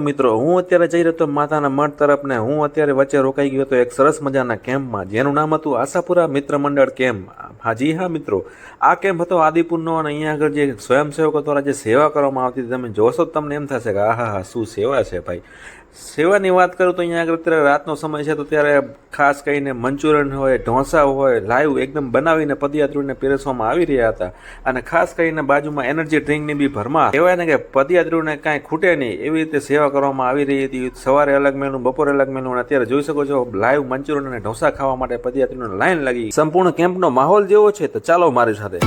મિત્રો, હું અત્યારે જઈ રહ્યો હતો માતાના મઠ તરફ ને હું અત્યારે વચ્ચે રોકાઈ ગયો હતો એક સરસ મજાના કેમ્પમાં, જેનું નામ હતું આશાપુરા મિત્ર મંડળ કેમ્પ. હાજી હા મિત્રો, આ કેમ્પ હતો આદિપુરનો અને અહીંયા આગળ જે સ્વયંસેવકો દ્વારા જે સેવા કરવામાં આવતી તમે જોશો તમને એમ થશે કે, આહા, હા, શું સેવા છે ભાઈ? સેવાની વાત કરું તો અહીંયા આગળ અત્યારે રાતનો સમય છે તો ત્યારે ખાસ કરીને મંચુરિયન હોય, ઢોસા હોય, લાઈવ એકદમ બનાવીને પદયાત્રીઓને પીરસવામાં આવી રહ્યા હતા. અને ખાસ કરીને બાજુમાં એનર્જી ડ્રિંકની બી ભરમાર. કહેવાય ને કે પદયાત્રીઓને કાંઈ ખૂટે નહીં, એવી રીતે સેવા કરવામાં આવી રહી હતી. સવારે અલગ મેનુ બપોરે અલગ મેનુ અને અત્યારે જોઈ શકો છો લાઈવ મંચુરિયન અને ઢોસા ખાવા માટે પદયાત્રીઓને લાઈન લાગી. સંપૂર્ણ કેમ્પનો માહોલ જેવો છે તો ચાલો મારી સાથે.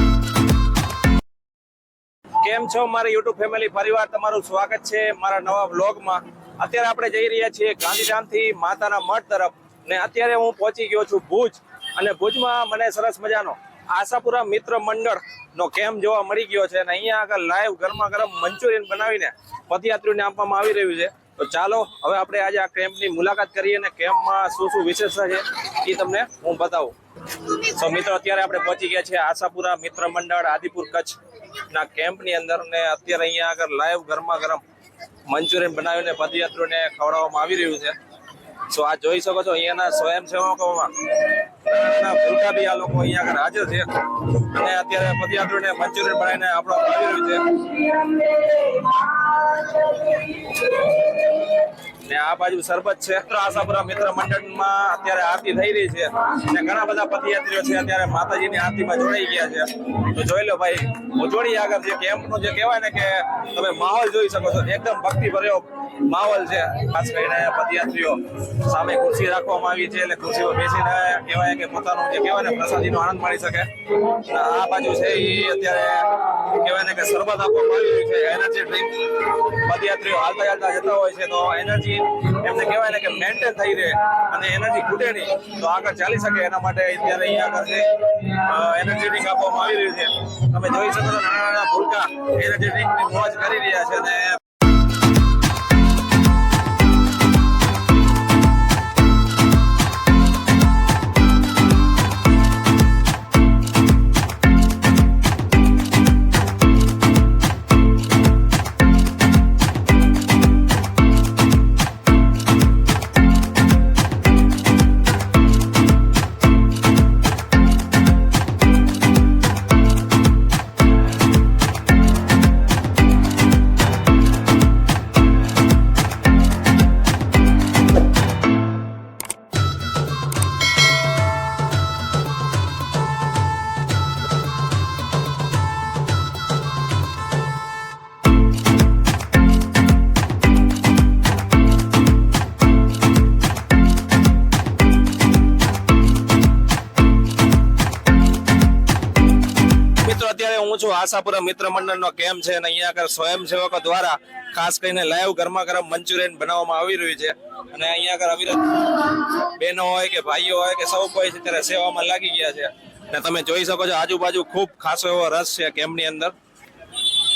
કેમ છો મારી યુટ્યુબ ફેમિલી પરિવાર? તમારું સ્વાગત છે મારા નવા વ્લોગમાં અત્યારે આપણે જઈ રહ્યા છીએ ગાંધીધામથી માતાના મઠ તરફ ને અત્યારે હું પહોંચી ગયો છું ભુજ અને ભુજમાં મને સરસ મજાનો આશાપુરા મિત્ર મંડળ નો કેમ્પ જોવા મળી ગયો છે અને અહીંયા આગળ લાઈવ ગરમા ગરમ મંચુરિયન બનાવીને પદયાત્રીઓને આપવામાં આવી રહ્યું છે. તો ચાલો, હવે આપણે આજે આ કેમ્પની મુલાકાત કરીએ અને કેમ્પમાં શું શું વિશેષતા છે એ તમને હું બતાવું. તો મિત્રો, અત્યારે આપણે પહોંચી ગયા છીએ આશાપુરા મિત્ર મંડળ આદિપુર કચ્છ ના કેમ્પની અંદર ને અત્યારે અહીંયા આગળ લાઈવ ગરમા ગરમ મંચુરિયન બનાવીને પદયાત્રીઓને ખવડાવવામાં આવી રહ્યું છે. સો આ જોઈ શકો છો અહીંયાના સ્વયંસેવકોમાં ફૂલકા બી આ લોકો અહીંયા આગળ હાજર છે. અને અત્યારે પદયાત્રીઓને મંચુરિયન બનાવીને આપણો આવી રહ્યું છે. ને આ બાજુ સરબત છે. આશાપુરા મિત્ર મંડળમાં અત્યારે આરતી થઈ રહી છે. ને ઘણા બધા પદયાત્રીઓ છે અત્યારે માતાજીની આરતીમાં જોડાઈ ગયા છે. તો જોઈ લો ભાઈ ઉજવણી આગળ જે કેમ્પનું જે કહેવાય ને કે તમે માહોલ જોઈ શકો છો. એકદમ ભક્તિ ભર્યો માહોલ છે, ખાસ કરીને પદયાત્રીઓ. સામે ખુરશી રાખવામાં આવી છે, એટલે ખુરશી પર બેસીને કહેવાય કે પોતાનું જે કહેવાય ને પ્રસાદીનો આનંદ માણી શકે. આ બાજુ છે એ અત્યારે કહેવાય ને કે શરબત આપવામાં આવી રહ્યું છે એનર્જી ડ્રિંક પદયાત્રીઓ હાલતા હાલતા જતા હોય છે, તો એનર્જી એમને કહેવાય ને કે મેન્ટેન થઈ રહે અને એનર્જી ખૂટે નહીં. તો આગળ ચાલી શકે એના માટે અત્યારે અહીંયા આગળ છે. એનર્જી ડ્રિંક આપવામાં આવી રહ્યું છે. તમે જોઈ શકો છો નાના નાના ભૂલકા એનર્જી ડ્રિંકની મોજ કરી રહ્યા છે અને છું આશાપુરા મિત્ર મંડળનો કેમ્પ છે? અને અહીંયા આગળ સ્વયંસેવકો દ્વારા ખાસ કરીને લાઈવ ગરમા ગરમ મંચુરિયન બનાવવામાં આવી રહ્યું છે. અને અહીંયા આગળ અવિરત બહેનો હોય કે ભાઈઓ હોય કે સૌ કોઈ છે ત્યારે સેવામાં લાગી ગયા છે. અને તમે જોઈ શકો છો આજુબાજુ ખૂબ ખાસો એવો રસ છે કેમ્પની અંદર.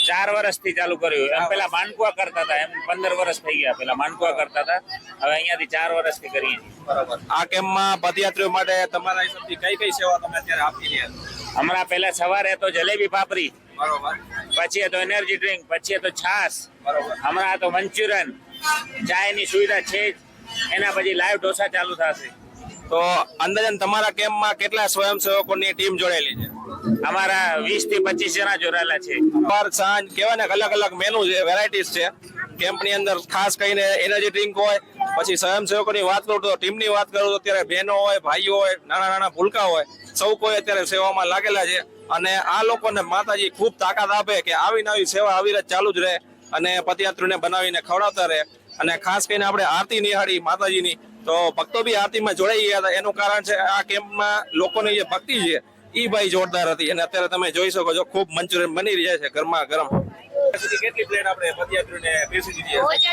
ચાર વર્ષથી ચાલુ કર્યું. એમ પેલા માનકુઆ કરતા હતા. એમ પંદર વર્ષ થઈ ગયા પેલા માનકુવા કરતા હતા. હવે અહીંયાથી ચાર વર્ષથી કરીએ બરાબર. આ કેમ્પમાં પદયાત્રીઓ માટે તમારા હિસાબથી કઈ કઈ સેવા તમે અત્યારે આપી રહ્યા છો? હમણાં પહેલા સવારે તો જલેબી પાપરી બરોબર. પછી તો એનર્જી ડ્રિંક પછી તો છાસ બરોબર. હમણાં તો મંચુરિયન ચાયની સુવિધા છે જ. એના પછી લાઈવ ઢોસા ચાલુ થશે. તો અંદાજન તમારા કેમ્પમાં કેટલા સ્વયંસેવકોની ટીમ જોડાયેલી છે? અમારા વીસથી પચીસ જણા જોડાયેલા છે. પર સાંજ કેવા ને અલગ અલગ મેનુ છે વેરાયટીઝ છે. કેમ્પની અંદર ખાસ કરીને એનર્જી ડ્રિંક હોય, પછી સ્વયંસેવકોની વાત કરું તો ટીમની વાત કરું તો અત્યારે બહેનો હોય, ભાઈઓ હોય, નાના નાના ભૂલકા હોય, સૌ કોઈ અત્યારે સેવામાં લાગેલા છે. અને આ લોકોને માતાજી ખૂબ તાકાત આપે કે આવી નવી સેવા આવી રીતે ચાલુ જ રહે અને પદયાત્રીને બનાવીને ખવડાવતા રહે. અને ખાસ કરીને આપણે આરતી નિહાળી માતાજીની, તો ભક્તો બી આરતીમાં જોડાઈ ગયા હતા. એનું કારણ છે આ કેમ્પમાં લોકોની જે ભક્તિ છે એ ભાઈ જોરદાર હતી. અને અત્યારે તમે જોઈ શકો છો, ખૂબ મંચુરિયન બની રહ્યા છે ગરમા ગરમ. કેટલી પ્લેટ આપણે પદયાત્રીને પીરસી દીધી આજે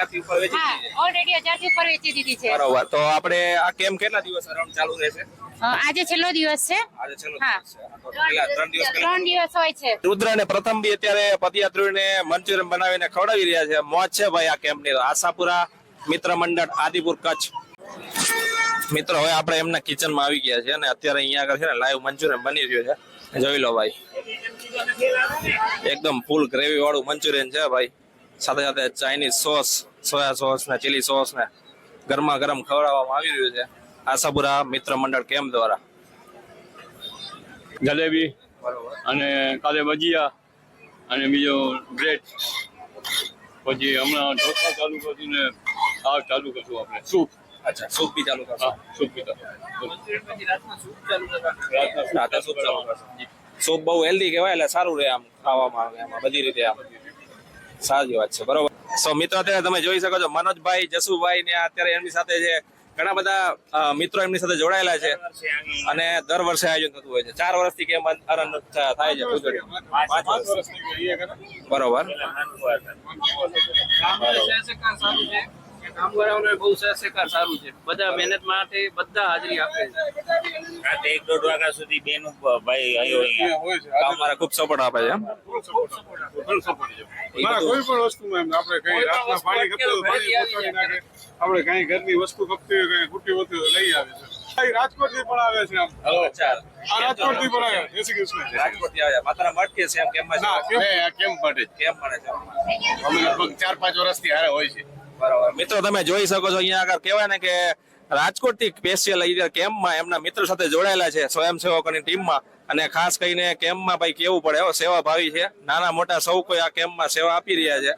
આરતી ઉપર વેચી દીધી ઓલરેડી હજારથી ઉપર વેચી દીધી છે. બરોબર તો આપણે આ કેમ્પ કેટલા દિવસ અરાઉન્ડ ચાલુ રહેશે? આજે છેલ્લો દિવસ છે. આજે છેલ્લો દિવસ છે. આ તો પેલા ત્રણ દિવસ ત્રણ દિવસ હોય છે. રુદ્ર અને પ્રથમ બી અત્યારે પદયાત્રીઓને મંચુરિયન બનાવીને ખવડાવી રહ્યા છે. મોજ છે ભાઈ આ કેમ્પની આશાપુરા મિત્ર મંડળ આદિપુર કચ્છ. મિત્રો હવે આપણે એમના કિચનમાં આવી ગયા છે અને અત્યારે અહીંયા આગળ છે ને લાઈવ મંચુરિયન બની રહ્યું છે. જોઈ લો ભાઈ. એકદમ ફૂલ ગ્રેવી વાળું મંચુરિયન છે ભાઈ. સાથે સાથે ચાઇનીઝ સોસ સોયા સોસ ને ચીલી સોસ ને ગરમા ગરમ ખવડાવવામાં આવી રહ્યું છે. આશાપુરા મિત્ર મંડળ કેમ્પ દ્વારા? જલેબી અને કાલે ભજીયા અને બીજો બ્રેડ પછી હમણાં ઢોસા ચાલુ કરશું ને આ ચાલુ કરશું આપણે. સૂપ અચ્છા સૂપ બી ચાલુ કરશો? હા સૂપ પીતા રાતના રાતે સૂપ ચાલુ કરશો. સૂપ બહુ હેલ્ધી કહેવાય એટલે સારું રહે આમ ખાવામાં આવે એમાં બધી રીતે આમ. સારી વાત છે, બરોબર. સો મિત્રો, અત્યારે તમે જોઈ શકો છો, મનોજભાઈ, જસુભાઈ ને અત્યારે એમની સાથે છે ઘણા બધા મિત્રો એમની સાથે જોડાયેલા છે. અને દર વર્ષે આયોજન થતું હોય છે. ચાર વર્ષથી કેમ થાય છે બરોબર. કામગારોને બહુ સહકાર સારું છે? બધા મહેનત માટે બધા હાજરી આપે છે. રાતે એક દોઢ વાગ્યા સુધી બેન ભાઈ આવ્યો અહીંયા. ખૂબ સપોર્ટ આપે છે કોઈ પણ વસ્તુમાં આપણે કઈ રાતના પાણી ખપતું પાણી નાખે. આપણે કઈ ઘરની વસ્તુ ખપતી હોય કઈ ખૂટી હોતી હોય લઈ આવે છે રાજકોટથી પણ આવે છે આમ. રાજકોટથી પણ આવે. જય શ્રી કૃષ્ણ. રાજકોટથી આવ્યા માત્ર મઠ છે એમ કેમ કેમ? કેમ માટે કેમ મળે છે? અમે લગભગ ચાર પાંચ વર્ષથી હારે હોય છે. મિત્રો, તમે જોઈ શકો છો, અહીંયા આગળ કહેવાય ને કે રાજકોટથી સ્પેશિયલ કેમ્પમાં એમના મિત્રો સાથે જોડાયેલા છે, સ્વયંસેવકોની ટીમમાં. અને ખાસ કરીને કેમ્પમાં ભાઈ કેવું પડે? સેવા ભાવી છે. નાના મોટા સૌ કોઈ આ કેમ્પમાં સેવા આપી રહ્યા છે.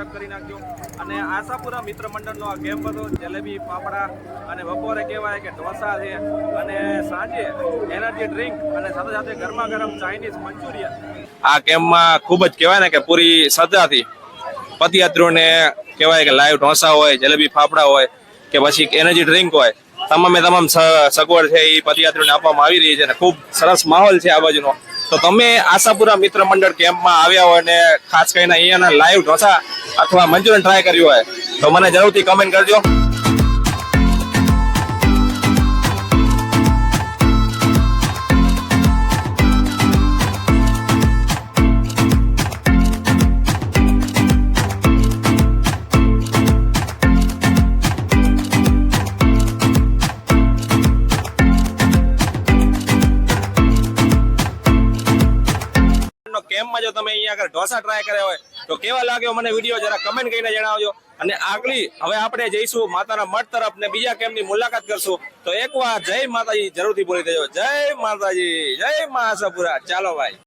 ચેનલને કરી નાખજો અને આશાપુરા મિત્ર મંડળનો આ કેમ્પ હતો, જલેબી, ફાફડા અને બપોરે કહેવાય કે ઢોસા છે. અને સાંજે એનર્જી ડ્રિંક અને સાથે સાથે ગરમા ગરમ ચાઇનીઝ મંચુરિયન. આ કેમ્પમાં ખૂબ જ કહેવાય ને કે પૂરી શ્રદ્ધાથી પદયાત્રીઓને કહેવાય કે લાઈવ ઢોસા હોય, જલેબી, ફાફડા હોય કે પછી એનર્જી ડ્રિંક હોય, તમામે તમામ સગવડ છે એ પદયાત્રીઓને આપવામાં આવી રહી છે અને ખૂબ સરસ માહોલ છે આ બાજુનો. તો તમે આશાપુરા મિત્ર મંડળ કેમ્પમાં આવ્યા હોય અને ખાસ કરીને અહીંયાના લાઈવ ઢોસા અથવા મંચુરિયન ટ્રાય કર્યું હોય, તો મને જરૂરથી કમેન્ટ કરજો. અહીંયા ઢોસા ટ્રાય કર્યા હોય, તો કેવા લાગ્યો મને વીડિયો? જરા કમેન્ટ કરીને જણાવજો. અને આગલી, હવે આપણે જઈશું માતાના મઠ તરફ ને બીજા કેમ્પની મુલાકાત કરશું. તો એકવાર જય માતાજી, જરૂરથી બોલી દેજો જય માતાજી, જય મા આશાપુરા ચાલો ભાઈ.